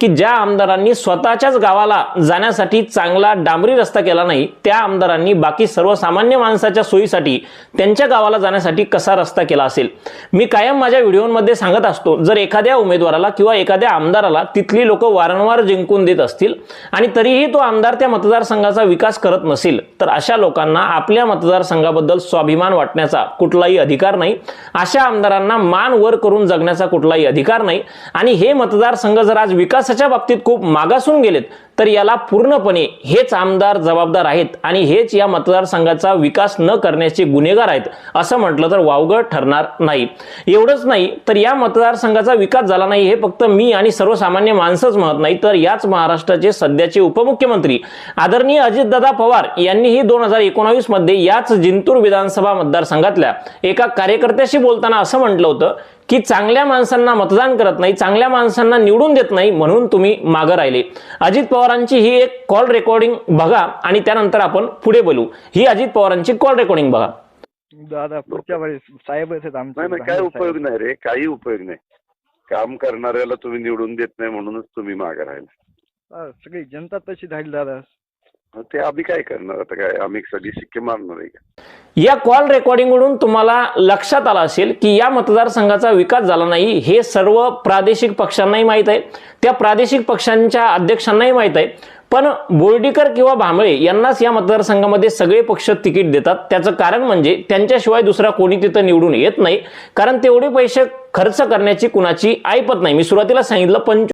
की ज्या आमदारांनी स्वतःच्याच गावाला जाण्यासाठी चांगला डांबरी रस्ता केला नाही त्या आमदारांनी बाकी सर्वसामान्य माणसाच्या सोयीसाठी त्यांच्या गावाला जाण्यासाठी कसा रस्ता केला असेल? मी कायम माझ्या व्हिडिओमध्ये सांगत असतो जर एखाद्या उमेदवाराला किंवा एखाद्या आमदाराला तिथली लोक वारंवार जिंकून देत असतील आणि तरीही तो आमदार त्या मतदारसंघाचा विकास करत नसेल तर अशा लोकांना आपल्या मतदारसंघाबद्दल स्वाभिमान वाटण्याचा कुठलाही अधिकार नाही. अशा आमदारांना मान वर करून जगण्याचा कुठलाही अधिकार नाही. आणि हे मतदारसंघ जर आज विकास विकासाच्या बाबतीत खूप मागासून गेलेत तर याला पूर्णपणे हेच आमदार जबाबदार आहेत आणि हेच या मतदारसंघाचा विकास न करण्याचे गुन्हेगार आहेत असं म्हटलं तर वावगळ ठरणार नाही. एवढंच नाही तर या मतदारसंघाचा विकास झाला नाही हे फक्त मी आणि सर्वसामान्य माणसंच म्हणत नाही तर याच महाराष्ट्राचे सध्याचे उपमुख्यमंत्री आदरणीय अजितदादा पवार यांनीही दोन हजार एकोणावीसमध्ये याच जिंतूर विधानसभा मतदारसंघातल्या एका कार्यकर्त्याशी बोलताना असं म्हटलं होतं की चांगल्या माणसांना मतदान करत नाही चांगल्या माणसांना निवडून देत नाही म्हणून तुम्ही मागं राहिले. अजित पवारांची ही एक कॉल रेकॉर्डिंग बघा आणि त्यानंतर आपण पुढे बोलू. ही अजित पवारांची कॉल रेकॉर्डिंग बघा. दादा पुढच्या वेळेस साहेब काय उपयोग नाही रे काही उपयोग नाही. काम करणाऱ्याला तुम्ही निवडून देत नाही म्हणूनच तुम्ही मागे राहिला. सगळी जनता तशी झाली दादा. ते आम्ही काय करणार? आता काय आम्ही सगळी शिक्के मारणार आहे का? या कॉल रेकॉर्डिंगवरून तुम्हाला लक्षात आलं असेल की या मतदारसंघाचा विकास झाला नाही हे सर्व प्रादेशिक पक्षांनाही माहीत आहे. त्या प्रादेशिक पक्षांच्या अध्यक्षांनाही माहीत आहे. पण बोर्डीकर किंवा भांबळे यांनाच या मतदारसंघामध्ये सगळे पक्ष तिकीट देतात. त्याचं कारण म्हणजे त्यांच्याशिवाय दुसरा कोणी तिथं निवडून येत नाही. कारण तेवढे पैसे खर्च करण्याची कुणाची ऐपत नाही. मी सुरुवातीला सांगितलं पंच